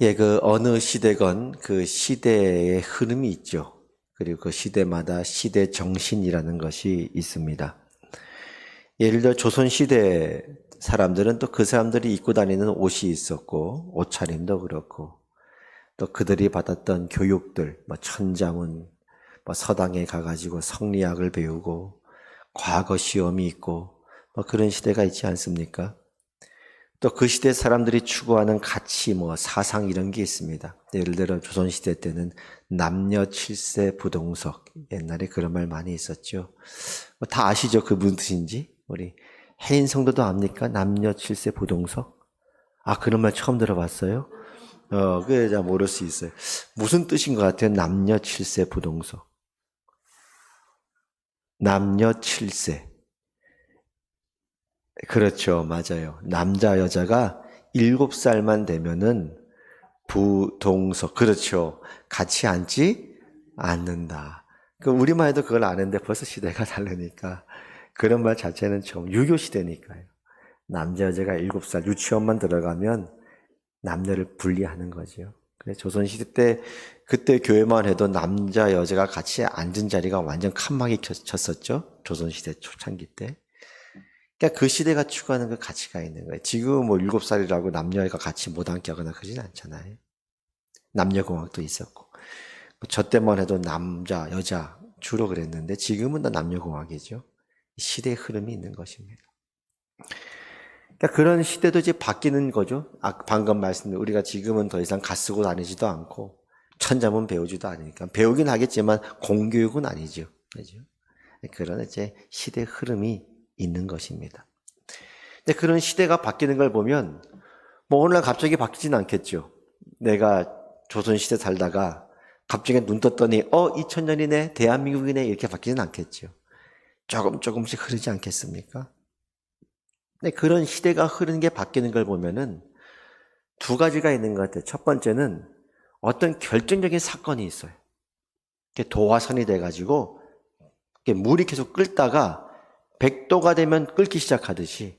예, 그 어느 시대건 그 시대의 흐름이 있죠. 그리고 그 시대마다 시대 정신이라는 것이 있습니다. 예를 들어 조선 시대 사람들은 또 그 사람들이 입고 다니는 옷이 있었고 옷차림도 그렇고 또 그들이 받았던 교육들, 뭐 천자문, 뭐 서당에 가가지고 성리학을 배우고 과거 시험이 있고 뭐 그런 시대가 있지 않습니까? 또 그 시대 사람들이 추구하는 가치, 뭐 사상 이런 게 있습니다. 예를 들어 조선 시대 때는 남녀 칠세 부동석 옛날에 그런 말 많이 있었죠. 뭐 다 아시죠? 그 무슨 뜻인지 우리 해인 성도도 압니까? 남녀 칠세 부동석? 아 그런 말 처음 들어봤어요? 어, 그게 잘 모를 수 있어요. 무슨 뜻인 것 같아요? 남녀 칠세 부동석. 남녀 칠세. 그렇죠. 맞아요. 남자, 여자가 일곱 살만 되면은 부동석. 그렇죠. 같이 앉지 않는다. 그 우리만 해도 그걸 아는데 벌써 시대가 다르니까. 그런 말 자체는 좀 유교 시대니까요. 남자, 여자가 일곱 살 유치원만 들어가면 남녀를 분리하는 거죠. 그래서 조선시대 때, 그때 교회만 해도 남자, 여자가 같이 앉은 자리가 완전 칸막이 쳤- 쳤었죠. 조선시대 초창기 때. 그러니까 그 시대가 추구하는 그 가치가 있는 거예요. 지금 뭐 일곱 살이라고 남녀가 같이 못 앉게 하거나 그러진 않잖아요. 남녀공학도 있었고. 뭐저 때만 해도 남자, 여자 주로 그랬는데 지금은 다 남녀공학이죠. 시대의 흐름이 있는 것입니다. 그러니까 그런 시대도 이제 바뀌는 거죠. 아, 방금 말씀드린 우리가 지금은 더 이상 가 쓰고 다니지도 않고 천자문 배우지도 않으니까 배우긴 하겠지만 공교육은 아니죠. 그죠? 그런 이제 시대 흐름이 있는 것입니다. 근데 그런 시대가 바뀌는 걸 보면 뭐 오늘날 갑자기 바뀌진 않겠죠. 내가 조선 시대 살다가 갑자기 눈 떴더니 어 2000년이네 대한민국이네 이렇게 바뀌진 않겠죠. 조금 조금씩 흐르지 않겠습니까? 근데 그런 시대가 흐르는 게 바뀌는 걸 보면은 두 가지가 있는 것 같아요. 첫 번째는 어떤 결정적인 사건이 있어요. 도화선이 돼가지고 물이 계속 끓다가 100도가 되면 끓기 시작하듯이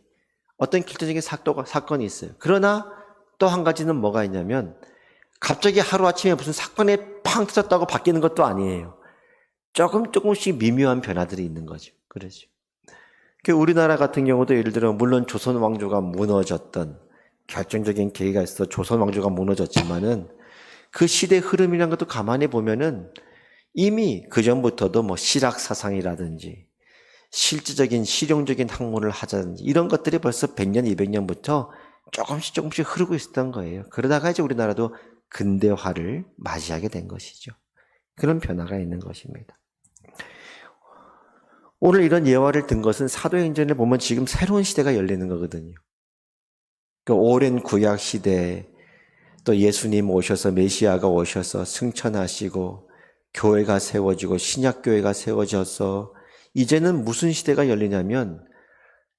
어떤 결정적인 사도가, 사건이 있어요. 그러나 또 한 가지는 뭐가 있냐면 갑자기 하루아침에 무슨 사건이 팡 터졌다고 바뀌는 것도 아니에요. 조금 조금씩 미묘한 변화들이 있는 거죠. 그러죠. 그 우리나라 같은 경우도 예를 들어 물론 조선 왕조가 무너졌던 결정적인 계기가 있어 조선 왕조가 무너졌지만은 그 시대 흐름이란 것도 가만히 보면은 이미 그 전부터도 뭐 실학 사상이라든지 실질적인 실용적인 학문을 하자든지 이런 것들이 벌써 100년, 200년부터 조금씩 조금씩 흐르고 있었던 거예요. 그러다가 이제 우리나라도 근대화를 맞이하게 된 것이죠. 그런 변화가 있는 것입니다. 오늘 이런 예화를 든 것은 사도행전을 보면 지금 새로운 시대가 열리는 거거든요. 그 오랜 구약 시대, 또 예수님 오셔서 메시아가 오셔서 승천하시고 교회가 세워지고 신약 교회가 세워져서 이제는 무슨 시대가 열리냐면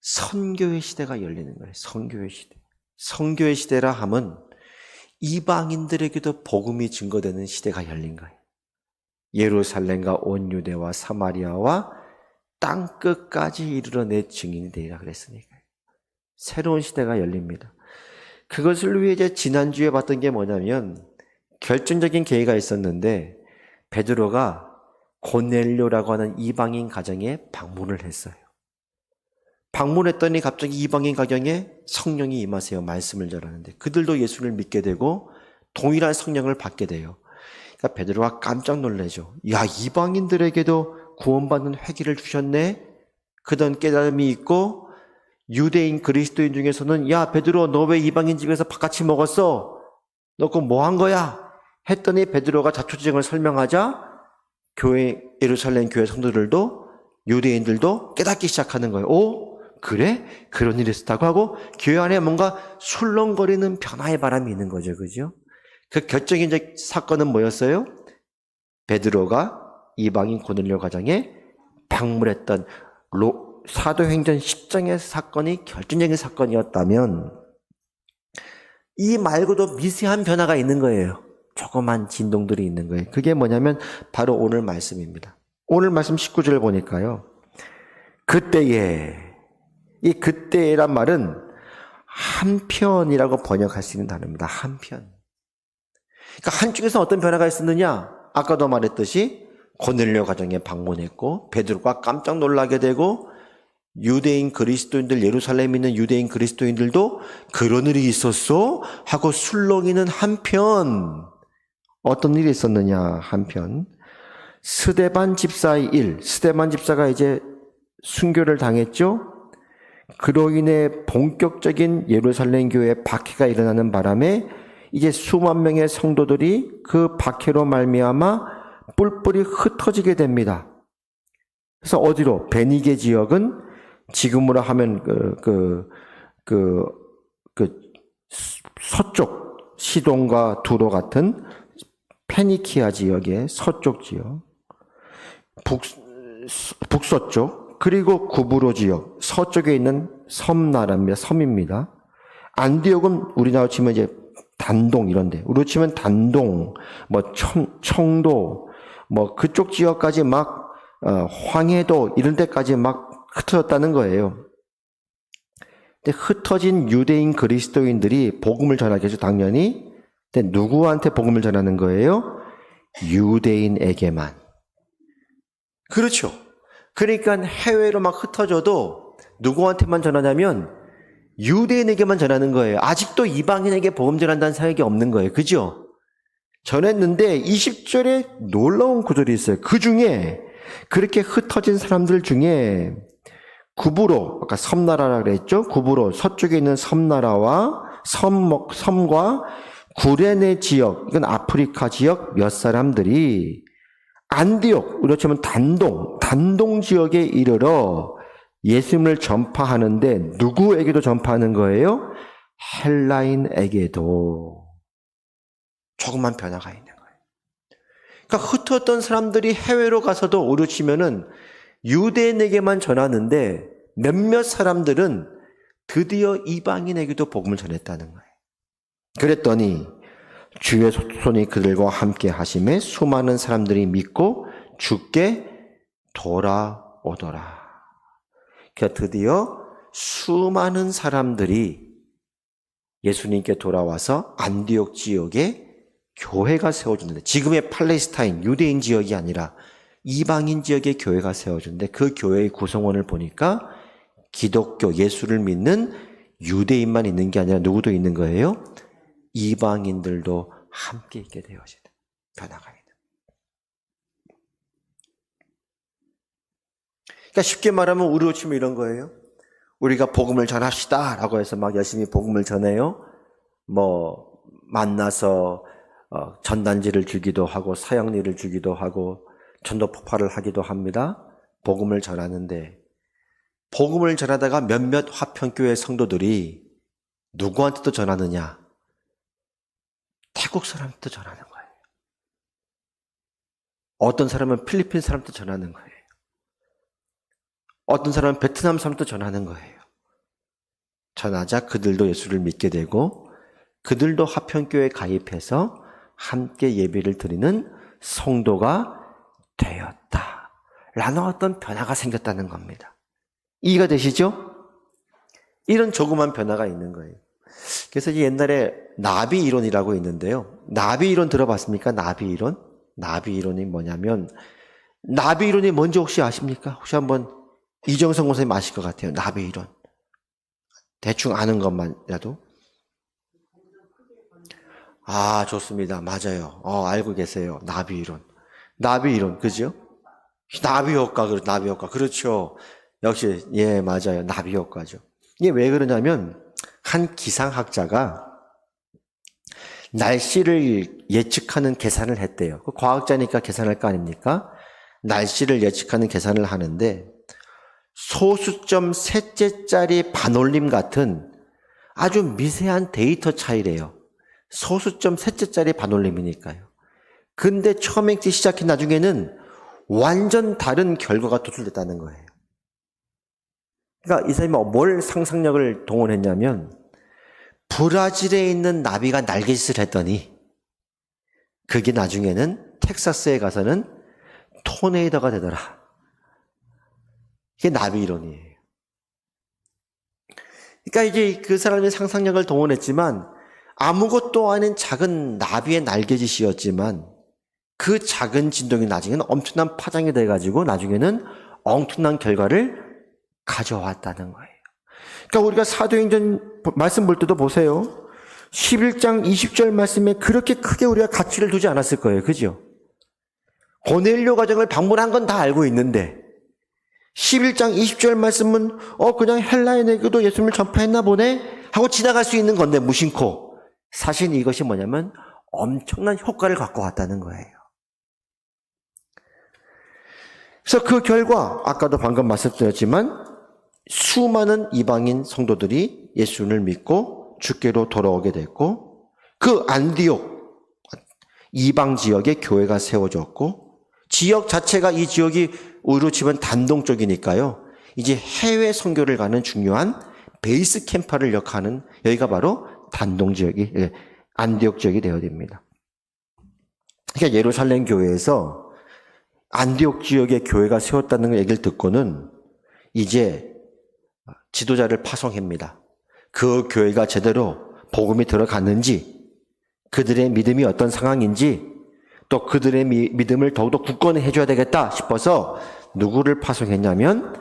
선교의 시대가 열리는 거예요. 선교의 시대. 선교의 시대라 함은 이방인들에게도 복음이 증거되는 시대가 열린 거예요. 예루살렘과 온 유대와 사마리아와 땅 끝까지 이르러 내 증인이 되리라 그랬으니까요. 새로운 시대가 열립니다. 그것을 위해 이제 지난주에 봤던 게 뭐냐면 결정적인 계기가 있었는데 베드로가 고넬료라고 하는 이방인 가정에 방문을 했어요. 방문했더니 갑자기 이방인 가정에 성령이 임하세요. 말씀을 전하는데 그들도 예수를 믿게 되고 동일한 성령을 받게 돼요. 그러니까 베드로가 깜짝 놀라죠. 야 이방인들에게도 구원받는 회기를 주셨네. 그던 깨달음이 있고 유대인 그리스도인 중에서는 야 베드로 너 왜 이방인 집에서 바깥이 먹었어? 너 그거 뭐 한 거야? 했더니 베드로가 자초지정을 설명하자 교회 예루살렘 교회 성도들도 유대인들도 깨닫기 시작하는 거예요. 오 그래 그런 일이 있었다고 하고 교회 안에 뭔가 술렁거리는 변화의 바람이 있는 거죠, 그죠? 그 결정인 사건은 뭐였어요? 베드로가 이방인 고넬료 가정에 방문했던 로, 사도행전 10장의 사건이 결정적인 사건이었다면 이 말고도 미세한 변화가 있는 거예요. 조그만 진동들이 있는 거예요. 그게 뭐냐면 바로 오늘 말씀입니다. 오늘 말씀 19절을 보니까요. 그때에 이 그때란 말은 한편이라고 번역할 수 있는 단어입니다. 한편. 그러니까 한쪽에서 어떤 변화가 있었느냐? 아까도 말했듯이 고넬료 가정에 방문했고 베드로가 깜짝 놀라게 되고 유대인 그리스도인들 예루살렘에 있는 유대인 그리스도인들도 그런 일이 있었어 하고 술렁이는 한편 어떤 일이 있었느냐 한편 스데반 집사의 일 스데반 집사가 이제 순교를 당했죠. 그로 인해 본격적인 예루살렘 교회 박해가 일어나는 바람에 이제 수만 명의 성도들이 그 박해로 말미암아 뿔뿔이 흩어지게 됩니다. 그래서 어디로 베니게 지역은 지금으로 하면 그그그그 서쪽 시돈과 두로 같은 페니키아 지역의 서쪽 지역, 북 북서쪽 그리고 구브로 지역 서쪽에 있는 섬나라입니다. 섬입니다. 안디옥은 우리나라 치면 이제 단동 이런데 우리로 치면 단동 뭐 청, 청도 뭐 그쪽 지역까지 막 어, 황해도 이런 데까지 막 흩어졌다는 거예요. 근데 흩어진 유대인 그리스도인들이 복음을 전하게 해서 당연히 근데 누구한테 복음을 전하는 거예요? 유대인에게만. 그렇죠. 그러니까 해외로 막 흩어져도 누구한테만 전하냐면 유대인에게만 전하는 거예요. 아직도 이방인에게 복음 전한다는 사역이 없는 거예요. 그죠? 전했는데 20절에 놀라운 구절이 있어요. 그 중에 그렇게 흩어진 사람들 중에 구부로 아까 섬나라라 그랬죠. 구부로 서쪽에 있는 섬나라와 섬 섬과 구레네 지역 이건 아프리카 지역 몇 사람들이 안디옥 우리로 치면 단동 단동 지역에 이르러 예수님을 전파하는데 누구에게도 전파하는 거예요? 헬라인에게도 조그만 변화가 있는 거예요. 그러니까 흩어졌던 사람들이 해외로 가서도 오르치면은 유대인에게만 전하는데 몇몇 사람들은 드디어 이방인에게도 복음을 전했다는 거예요. 그랬더니 주의 손이 그들과 함께 하심에 수많은 사람들이 믿고 죽게 돌아오더라. 그러니까 드디어 수많은 사람들이 예수님께 돌아와서 안디옥 지역에 교회가 세워졌는데 지금의 팔레스타인 유대인 지역이 아니라 이방인 지역에 교회가 세워졌는데 그 교회의 구성원을 보니까 기독교 예수를 믿는 유대인만 있는 게 아니라 누구도 있는 거예요? 이방인들도 함께 있게 되어지는 변화가 있는. 그러니까 쉽게 말하면 우리로 치면 이런 거예요. 우리가 복음을 전합시다 라고 해서 막 열심히 복음을 전해요. 뭐 만나서 어, 전단지를 주기도 하고 사형리를 주기도 하고 전도 폭발을 하기도 합니다. 복음을 전하는데 복음을 전하다가 몇몇 화평교회 성도들이 누구한테도 전하느냐? 태국 사람한테 전하는 거예요. 어떤 사람은 필리핀 사람한테 전하는 거예요. 어떤 사람은 베트남 사람한테 전하는 거예요. 전하자 그들도 예수를 믿게 되고 그들도 화평교회에 가입해서 함께 예배를 드리는 성도가 되었다. 라는 어떤 변화가 생겼다는 겁니다. 이해가 되시죠? 이런 조그만 변화가 있는 거예요. 그래서 옛날에 나비 이론이라고 있는데요. 나비 이론 들어봤습니까? 나비 이론? 나비 이론이 뭐냐면, 나비 이론이 뭔지 혹시 아십니까? 혹시 한번 이정성 선생님 아실 것 같아요. 나비 이론. 대충 아는 것만이라도. 아, 좋습니다. 맞아요. 어, 알고 계세요. 나비 이론. 나비 이론, 그죠? 나비 효과, 나비 효과. 그렇죠. 역시, 예, 맞아요. 나비 효과죠. 이게 왜 그러냐면, 한 기상학자가 날씨를 예측하는 계산을 했대요. 그 과학자니까 계산할 거 아닙니까? 날씨를 예측하는 계산을 하는데, 소수점 셋째짜리 반올림 같은 아주 미세한 데이터 차이래요. 소수점 셋째짜리 반올림이니까요. 근데 처음에 시작해 나중에는 완전 다른 결과가 도출됐다는 거예요. 그러니까 이 사람이 뭘 상상력을 동원했냐면 브라질에 있는 나비가 날개짓을 했더니 그게 나중에는 텍사스에 가서는 토네이더가 되더라. 이게 나비 이론이에요. 그러니까 이제 그 사람이 상상력을 동원했지만 아무것도 아닌 작은 나비의 날개짓이었지만 그 작은 진동이 나중에는 엄청난 파장이 돼가지고 나중에는 엉뚱한 결과를 가져왔다는 거예요. 그러니까 우리가 사도행전 말씀 볼 때도 보세요. 11장 20절 말씀에 그렇게 크게 우리가 가치를 두지 않았을 거예요. 그죠? 고넬료 가정을 방문한 건 다 알고 있는데 11장 20절 말씀은 어 그냥 헬라인에게도 예수님을 전파했나 보네 하고 지나갈 수 있는 건데 무심코 사실 이것이 뭐냐면 엄청난 효과를 갖고 왔다는 거예요. 그래서 그 결과 아까도 방금 말씀드렸지만 수많은 이방인 성도들이 예수를 믿고 주께로 돌아오게 됐고 그 안디옥 이방 지역에 교회가 세워졌고 지역 자체가 이 지역이 우리로 치면 단동 쪽이니까요. 이제 해외 선교를 가는 중요한 베이스 캠퍼를 역하는 여기가 바로 단동 지역이 예, 안디옥 지역이 되어야 됩니다. 그러니까 예루살렘 교회에서 안디옥 지역에 교회가 세웠다는 얘기를 듣고는 이제 지도자를 파송합니다. 그 교회가 제대로 복음이 들어갔는지, 그들의 믿음이 어떤 상황인지, 또 그들의 미, 믿음을 더욱더 굳건히 해줘야 되겠다 싶어서 누구를 파송했냐면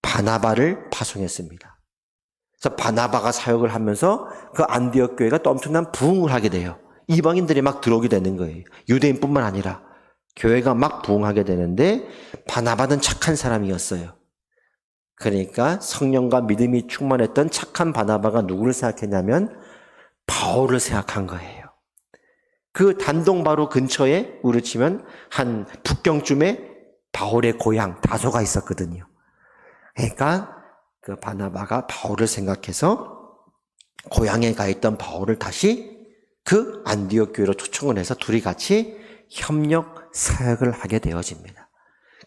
바나바를 파송했습니다. 그래서 바나바가 사역을 하면서 그 안디옥 교회가 또 엄청난 부흥을 하게 돼요. 이방인들이 막 들어오게 되는 거예요. 유대인뿐만 아니라 교회가 막 부흥하게 되는데 바나바는 착한 사람이었어요. 그러니까 성령과 믿음이 충만했던 착한 바나바가 누구를 생각했냐면 바울을 생각한 거예요. 그 단동 바로 근처에 우리 치면 한 북경쯤에 바울의 고향 다소가 있었거든요. 그러니까 그 바나바가 바울을 생각해서 고향에 가 있던 바울을 다시 그 안디옥 교회로 초청을 해서 둘이 같이 협력 사역을 하게 되어집니다.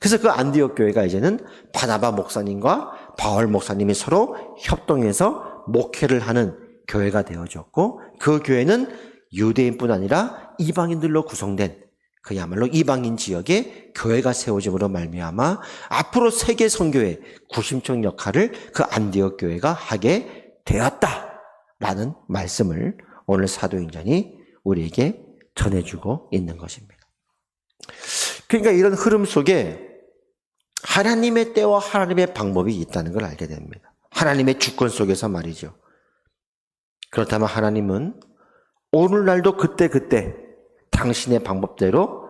그래서 그 안디옥 교회가 이제는 바나바 목사님과 바울 목사님이 서로 협동해서 목회를 하는 교회가 되어졌고 그 교회는 유대인뿐 아니라 이방인들로 구성된 그야말로 이방인 지역에 교회가 세워짐으로 말미암아 앞으로 세계 선교의 구심적 역할을 그 안디옥 교회가 하게 되었다라는 말씀을 오늘 사도행전이 우리에게 전해주고 있는 것입니다. 그러니까 이런 흐름 속에 하나님의 때와 하나님의 방법이 있다는 걸 알게 됩니다. 하나님의 주권 속에서 말이죠. 그렇다면 하나님은 오늘날도 그때 그때 당신의 방법대로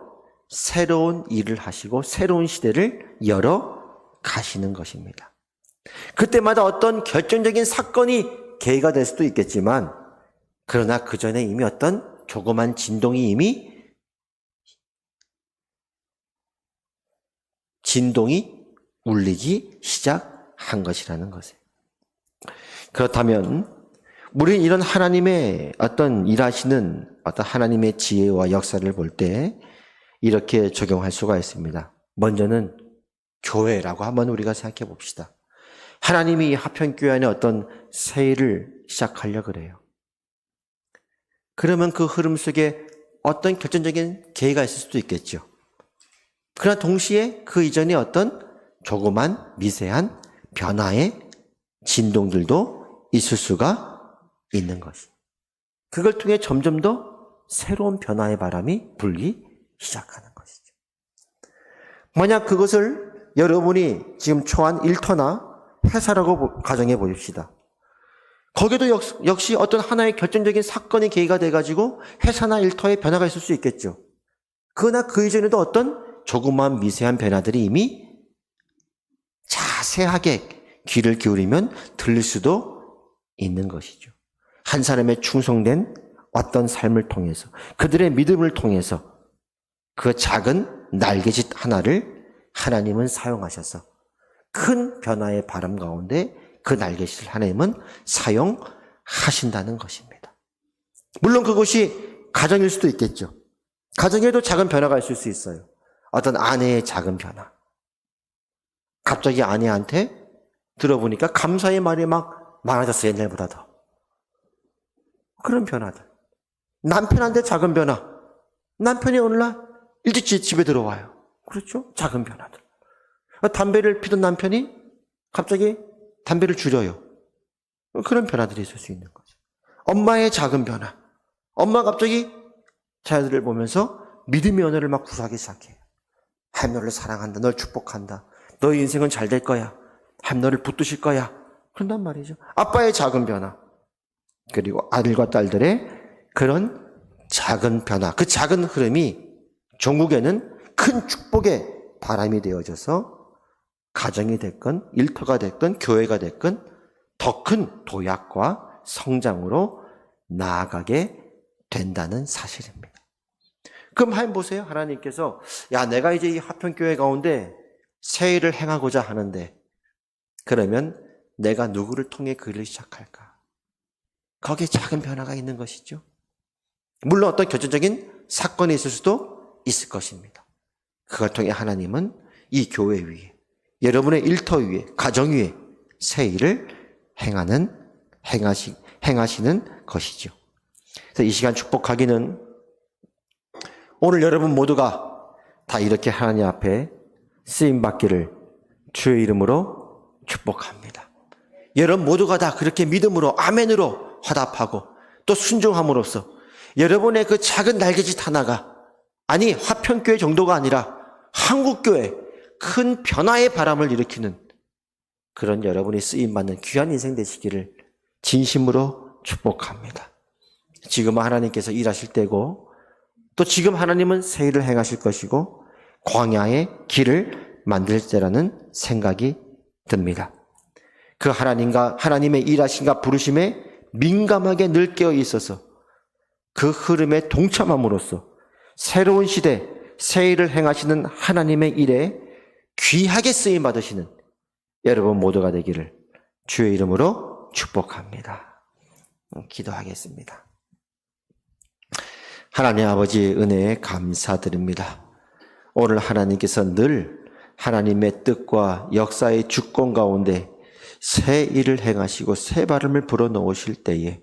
새로운 일을 하시고 새로운 시대를 열어 가시는 것입니다. 그때마다 어떤 결정적인 사건이 계기가 될 수도 있겠지만 그러나 그 전에 이미 어떤 조그만 진동이 이미 진동이 울리기 시작한 것이라는 것이에요. 그렇다면 우리는 이런 하나님의 어떤 일하시는 어떤 하나님의 지혜와 역사를 볼 때 이렇게 적용할 수가 있습니다. 먼저는 교회라고 한번 우리가 생각해 봅시다. 하나님이 하편교회 안에 어떤 세일을 시작하려 그래요. 그러면 그 흐름 속에 어떤 결정적인 계기가 있을 수도 있겠죠. 그러나 동시에 그 이전에 어떤 조그만 미세한 변화의 진동들도 있을 수가 있는 것이. 그걸 통해 점점 더 새로운 변화의 바람이 불기 시작하는 것이죠. 만약 그것을 여러분이 지금 초한 일터나 회사라고 가정해 보십시다. 거기도 역시 어떤 하나의 결정적인 사건이 계기가 돼가지고 회사나 일터에 변화가 있을 수 있겠죠. 그러나 그 이전에도 어떤 조그마한 미세한 변화들이 이미 자세하게 귀를 기울이면 들릴 수도 있는 것이죠. 한 사람의 충성된 어떤 삶을 통해서 그들의 믿음을 통해서 그 작은 날개짓 하나를 하나님은 사용하셔서 큰 변화의 바람 가운데 그 날개짓을 하나님은 사용하신다는 것입니다. 물론 그것이 가정일 수도 있겠죠. 가정에도 작은 변화가 있을 수 있어요. 어떤 아내의 작은 변화. 갑자기 아내한테 들어보니까 감사의 말이 막 많아졌어요, 옛날보다 더. 그런 변화들. 남편한테 작은 변화. 남편이 오늘날 일찍 집에 들어와요. 그렇죠? 작은 변화들. 담배를 피던 남편이 갑자기 담배를 줄여요. 그런 변화들이 있을 수 있는 거죠. 엄마의 작은 변화. 엄마가 갑자기 자녀들을 보면서 믿음의 언어를 막 구사하기 시작해요. 하나님 너를 사랑한다. 널 축복한다. 너의 인생은 잘 될 거야. 하나님 너를 붙드실 거야. 그런단 말이죠. 아빠의 작은 변화. 그리고 아들과 딸들의 그런 작은 변화. 그 작은 흐름이 종국에는 큰 축복의 바람이 되어져서 가정이 됐건 일터가 됐건 교회가 됐건 더 큰 도약과 성장으로 나아가게 된다는 사실입니다. 그럼 하나님 보세요. 하나님께서 야 내가 이제 이 화평교회 가운데 새 일을 행하고자 하는데 그러면 내가 누구를 통해 그 일을 시작할까? 거기에 작은 변화가 있는 것이죠. 물론 어떤 결정적인 사건이 있을 수도 있을 것입니다. 그걸 통해 하나님은 이 교회 위에 여러분의 일터 위에 가정 위에 새 일을 행하는 행하시 행하시는 것이죠. 그래서 이 시간 축복하기는 오늘 여러분 모두가 다 이렇게 하나님 앞에 쓰임 받기를 주의 이름으로 축복합니다. 여러분 모두가 다 그렇게 믿음으로 아멘으로 화답하고 또 순종함으로써 여러분의 그 작은 날개짓 하나가 아니 화평교회 정도가 아니라 한국교회 큰 변화의 바람을 일으키는 그런 여러분이 쓰임 받는 귀한 인생 되시기를 진심으로 축복합니다. 지금 하나님께서 일하실 때고 또 지금 하나님은 새 일을 행하실 것이고 광야의 길을 만들 때라는 생각이 듭니다. 그 하나님과 하나님의 일하신가 부르심에 민감하게 늘 깨어 있어서 그 흐름에 동참함으로써 새로운 시대 새 일을 행하시는 하나님의 일에 귀하게 쓰임 받으시는 여러분 모두가 되기를 주의 이름으로 축복합니다. 기도하겠습니다. 하나님 아버지 은혜에 감사드립니다. 오늘 하나님께서 늘 하나님의 뜻과 역사의 주권 가운데 새 일을 행하시고 새 발음을 불어넣으실 때에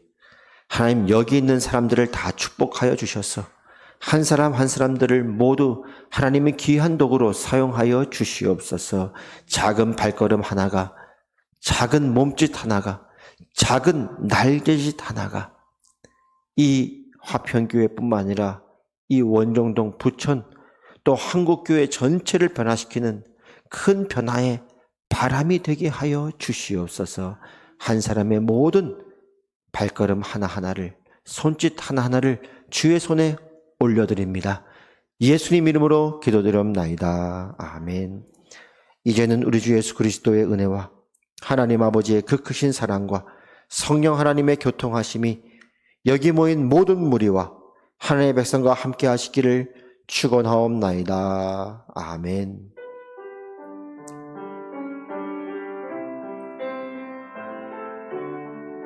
하나님 여기 있는 사람들을 다 축복하여 주셔서 한 사람 한 사람들을 모두 하나님의 귀한 도구로 사용하여 주시옵소서 작은 발걸음 하나가 작은 몸짓 하나가 작은 날개짓 하나가 이 화평교회뿐만 아니라 이 원정동 부천 또 한국교회 전체를 변화시키는 큰 변화의 바람이 되게 하여 주시옵소서 한 사람의 모든 발걸음 하나하나를 손짓 하나하나를 주의 손에 올려드립니다. 예수님 이름으로 기도드렸나이다. 아멘. 이제는 우리 주 예수 그리스도의 은혜와 하나님 아버지의 그 크신 사랑과 성령 하나님의 교통하심이 여기 모인 모든 무리와 하나님의 백성과 함께 하시기를 축원하옵나이다. 아멘.